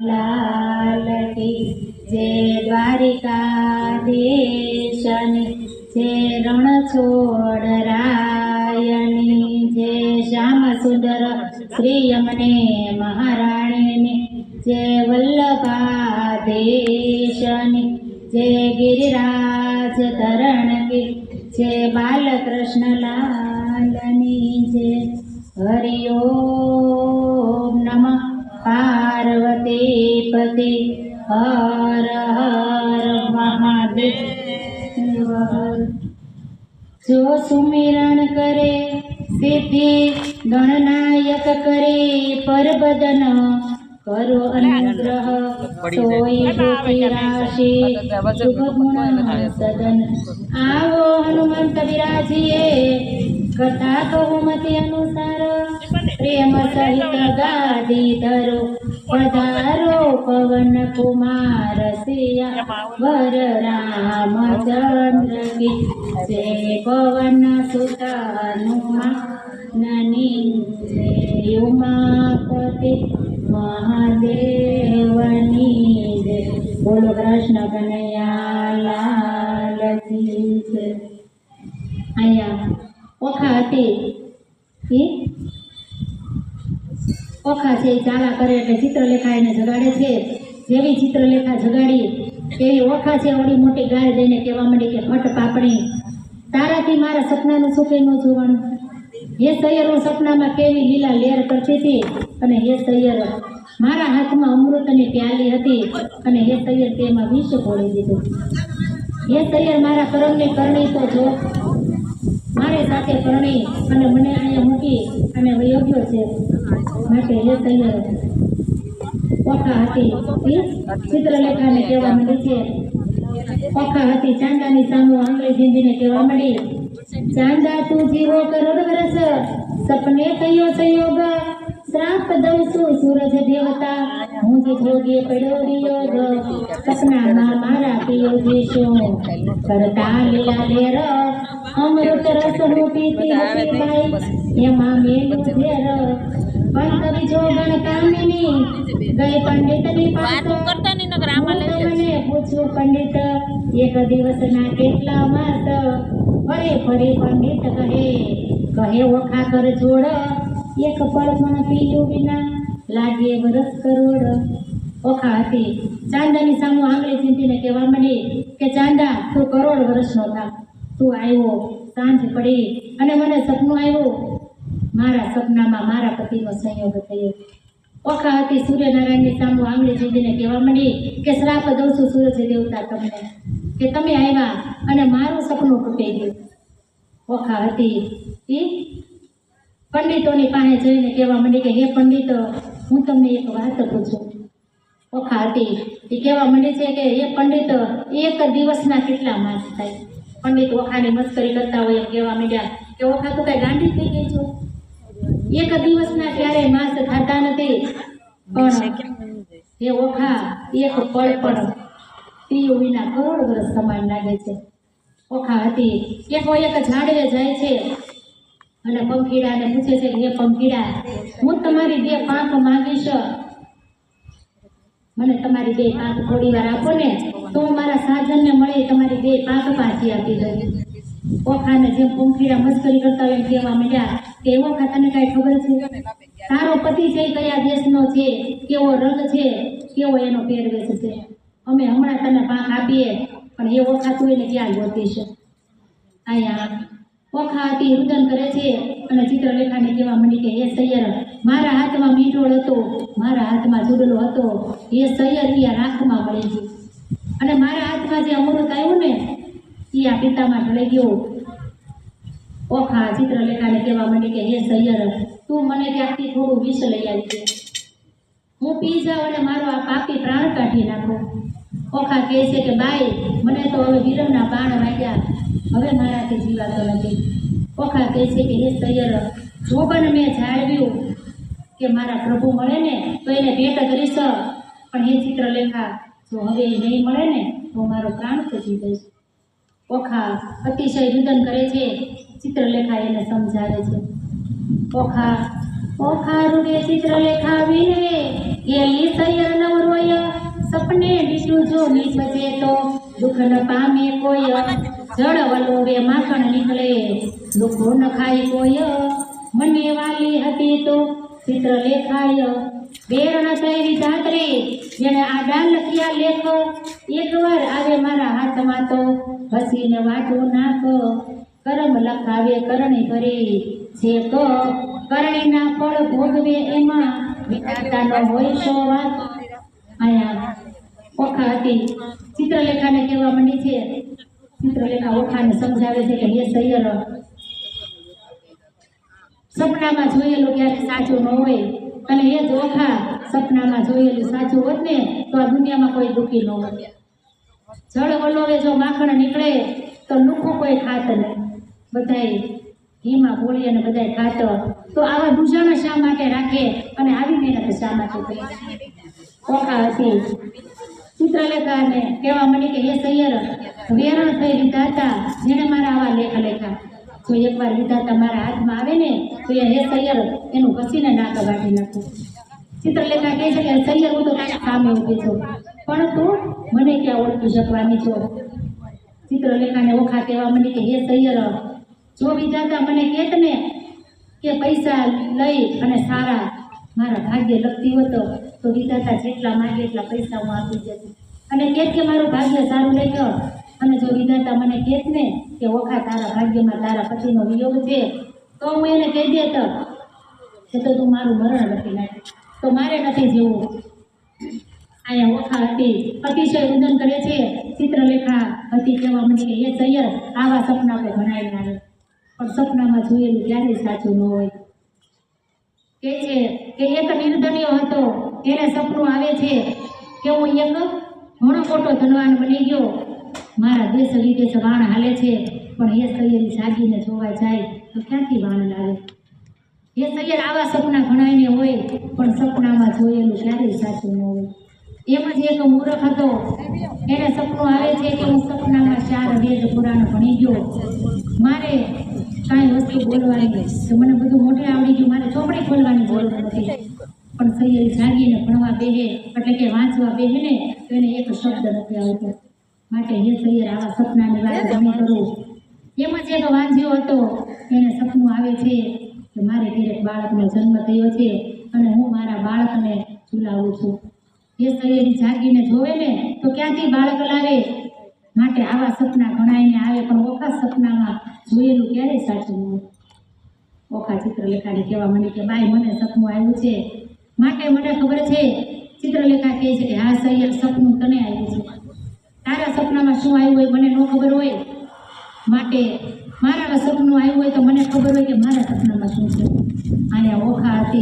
લાલ જય દ્વારિકાધીશની રણ છોડ રાયની જે શ્યામ સુંદર શ્રી અમને મહારાણીની, જે વલ્લભાધીશની, જે ગિરિરાજ તરણ કી જય બાલકૃષ્ણ લાલની જે હરિ પાર્વતી પતિ હર હર મહાદેવ જો સુમિરણ કરે સિદ્ધિ ગણનાયક કરે પરબદન કરો અનુગ્રહ તોય ભૂતિ રાશિ શુભ ગુણ સદન આવો હનુમંત વિરાજીએ કથા કહુમતી અનુસાર પ્રેમ સહિત ગાદી ધરો. પધારો પવન કુમાર સિયા વર રામચંદ્ર કી જય પવન સુતા હનુમાનની જય ઉમાપતિ મહાદેવની જય બોલો કૃષ્ણ કનૈયા લાલ અહીંયા ઓખા હતી. ઓખા છે, એ ચાલા કરે એટલે ચિત્રલેખા એને જગાડે છે. જેવી ચિત્રલેખા જગાડી, એવી ઓખા છે, ઓડી મોટી ગાય દઈને કહેવા માંડી કે ફટ પાપણી તારાથી મારા સપનાનું સુખે ન જોવાનું? હે સૈયર સપનામાં કેવી લીલા લેર કરતી હતી? અને હે સૈયર મારા હાથમાં અમૃતની પ્યાલી હતી. અને હે સૈયર તેમાં વિષ ઘોળી દીધું. હે સૈયર મારા કરમને કરણી તો જો. મારે સાથે પરણી અને મને અહીંયા મૂકી, અને યોગ્ય છે. માટે હે સૈયર ઓખા હતી ચિત્રલેખાને કહેવા માંડી છે ઓખા હતી ચાંદાની સામુ આંગળી ઝીંધીને કહેવા માંડી ચાંદા તું જીવો કરોડ વરસ સપને કયો સંયોગ શ્રાપ દઉં છું સૂરજ દેવતા હું જે જોગીએ પડ્યો વિયોગ સપનામાં મારા પિયો શું કરતા લીલા લેર અમૃત રસ હું પીતી હતી ભાઈ એમાં મેલું ઝેર પણ કવિ જોગણ કામિની ગઈ પંડિતની પાસે કરતા નહીં નકર આમાં લઈ પૂછું પંડિત એક દિવસના કેટલા માસ ફરી ફરી પંડિત કહે કહે ઓખા કર જોડ એક પળ પણ પીયું વિના લાગે વરસ કરોડ. ઓખા હતી. ચાંદાની સામુ આંગળી ચીંધીને કહેવા માંડી કે ચાંદા તું કરોડ વર્ષનો થા. તું આવ્યો સાંજ પડી અને મને સપનું આવ્યું મારા સપનામાં મારા પતિનો સંયોગ થયો. ઓખા હતી સૂર્યનારાયણની સામુ આંગળી જીદીને કહેવા માંડી કે શ્રાપ દઉં છું સૂરજ દેવતા તમને, કે તમે આવ્યા અને મારું સપનું તૂટી ગયું ઓખા હતી. ઈ પંડિતોની પાસે જઈને કહેવા માંડી કે, હે પંડિત, હું તમને એક વાત પૂછું. ઓખા હતી. એ કહેવા માંડી છે કે, હે પંડિત, એક દિવસના કેટલા માસ થાય? પંડિત ઓખાની મસ્કરી કરતા હોય એમ કહેવા માંડ્યા કે, ઓખા, તો કઈ ગાંડી થઈ ગઈ છો? એક દિવસના ક્યારેય માસ થતા નથી. પણ એ ઓખા એક પળ પણ પીયું વિના કરોડ વર્ષ સમાન લાગે છે. ઓખા હતી. એક એક ઝાડવે જાય છે અને પંખીડાને પૂછે છે હે પંખીડા હું તમારી બે પાંખ માંગીશ. મને તમારી બે પાંખ થોડી વાર આપો ને તો હું મારા સાજનને મળી તમારી બે પાંખ પાછી આપી દઉં ઓખાને જેમ પંખીડા મસ્કરી કરતા હોય એમ કહેવા માંડ્યા. કે એ ઓખા તને કાંઈ ખબર છે? તારો પતિ છે કયા દેશનો છે? કેવો રંગ છે? કેવો એનો પહેરવેશ છે? અમે હમણાં તને પાંખ આપીએ, પણ એ ઓખાતું એને ક્યાં ગોતીશ? અહીંયા ઓખા હતી, રુદન કરે છે, અને ચિત્રલેખાને કહેવા માંડી કે, હે સૈયર, મારા હાથમાં મીઠોળ હતો, મારા હાથમાં જુડલો હતો, એ સૈયર એ રાખમાં મળે છે અને મારા હાથમાં જે અમૃત આવ્યું ને એ આ પિતામાં ઢળી ગયું. ઓખા ચિત્રલેખાને કહેવા માંડી કે, હે સૈયર તું મને ક્યાંકથી થોડું વિષ લઈ આવી દે હું પી જાઉં અને મારો આ પાપી પ્રાણ કાઢી નાખો. ઓખા કહે છે કે, બાઈ, મને તો હવે વિરમના બાણ વાગ્યા. હવે મારાથી જીવાતો નથી. ઓખા કહે છે કે, હે સૈયર પણ મેં જાળવ્યું કે મારા પ્રભુ મળે ને, તો એને ભેટ કરીશ. પણ હે ચિત્રલેખા, જો હવે એ નહીં મળે ને, તો મારો પ્રાણ ખોટી દઈશ ઓખા અતિશય રુદન કરે છે. ચિત્રલેખા એને સમજાવે છે. ઓખા ઓખા રૂપે ચિત્રલેખા વિનવે એલી સૈયર સપને બીજું જો નીપજે તો દુઃખ ન પામે કોઈ, જળ વલોવે માખણ નીકળે, દુઃખો ન ખાય કોઈ. મને વાલી હતી તો ચિત્ર લેખાય બેરણ થયેલી ધાતરી જેને આ ડાલ લખ્યા લેખ, એકવાર આવે મારા હાથમાં તો હસીને વાંચો નાખ. કરમ લખાવે કરણી કરી છે તો કરણીના ફળ ભોગવે એમાં વિધાતાનો હોય સો વાત. અહીંયા ઓખા હતી ચિત્રલેખાને કહેવા માંડી છે. ચિત્રલેખા ઓખાને સમજાવે છે કે હે સૈયર સપનામાં જોયેલું ક્યારે સાચું ન હોય. અને એ જ ઓખા સપનામાં જોયેલું સાચું હોત ને, તો આ દુનિયામાં કોઈ દુઃખી ન હોત. જળ વલોવે જો માખણ નીકળે, તો લુખું કોઈ ખાત નહીં. બધાય ઘીમાં બોળી અને બધાય ખાતર તો આવા દૂષણો શા માટે રાખે અને આવી મહેનત શા માટે કરે ઓખા હતી. ચિત્રલેખાને કહેવા મળી કે એ સૈયર વેરણ થઈ વિધાતા જેણે મારા આવા લેખ લેખા જો એકવાર લીધા હતા મારા હાથમાં આવે ને, તો એ, હે સૈયર એનું ઘસીને નાક વાટી નાખું. ચિત્રલેખા કહે છે કે સૈયર હું તો સામે ઊભી છું. પણ તું મને ક્યાં ઓળખી શકવાની છો? ચિત્રલેખાને ઓખા કહેવા મળી કે, હે સૈયર જો વિધાતા મને કહેત ને કે પૈસા લઈ અને સારા મારા ભાગ્ય લખતી હતો, તો વિધાતા જેટલા માગે એટલા પૈસા હું આપી જતી અને કહેત કે મારું ભાગ્ય સારું લઈ ગયો અને જો વિધાતા મને કહેત ને કે ઓખા તારા ભાગ્યમાં તારા પતિનો વિયોગ છે, તો હું એને કહી દેત, કે તો તું મારું મરણ લખી નાખ તો મારે નથી જેવું અહીંયા ઓખા હતી, અતિશય રુદન કરે છે, ચિત્રલેખા હતી કહેવા મને કે એ સૈયર આવા સપના આપણે ભણાવી આવે. પણ સપનામાં જોયેલું ક્યારેય સાચું ન હોય. કે છે કે એક નિર્ધન્ય હતો એને સપનું આવે છે કે હું એક ઘણો મોટો ધનવાન બની ગયો. મારા દેશ વિદેશ વાણ હાલે છે, પણ એ સૈયરી જાગીને જોવા જાય તો ક્યાંથી વાણ લાવે? એ સૈયર આવા સપના ઘણાઈને હોય, પણ સપનામાં જોયેલું ક્યારેય સાચું ન હોય. એમ જ એક મૂર્ખ હતો, એને સપનું આવે છે કે હું સપનામાં ચાર વેદ પુરાણ ભણી ગયો. મારે કાંઈ વસ્તુ બોલવાની તો મને બધું મોઢે આવડી ગયું, મારે ચોપડી ખોલવાની જરૂર નથી. પણ સૈયલ જાગીને ભણવા બેહે એટલે કે વાંચવા બેહે ને, તો એને એક શબ્દ નથી આવતો. માટે હે સૈયર આવા સપનાની વાત ઘણી કરું. એમ જ વાંચ્યો હતો, એને સપનું આવે છે કે મારે ક્યારેક બાળકનો જન્મ થયો છે અને હું મારા બાળકને ઝુલાવું છું. એ સૈયરી જાગીને જોવે ને, તો ક્યાંથી બાળક લાવે? માટે આવા સપના ઘણાઈને આવે, પણ ઓખા સપનામાં જોયેલું ક્યારેય સાચું ન ઓખા ચિત્રલેખાને કહેવા મને કે બાય મને સપનું આવ્યું છે. માટે મને ખબર છે, ચિત્રલેખા કહે છે કે, હા સૈયર સપનું તને આવ્યું છે. તારા સપનામાં શું આવ્યું હોય મને ન ખબર હોય? માટે મારા સપનું આવ્યું હોય તો મને ખબર હોય કે મારા સપનામાં શું છે? અને ઓખા હતી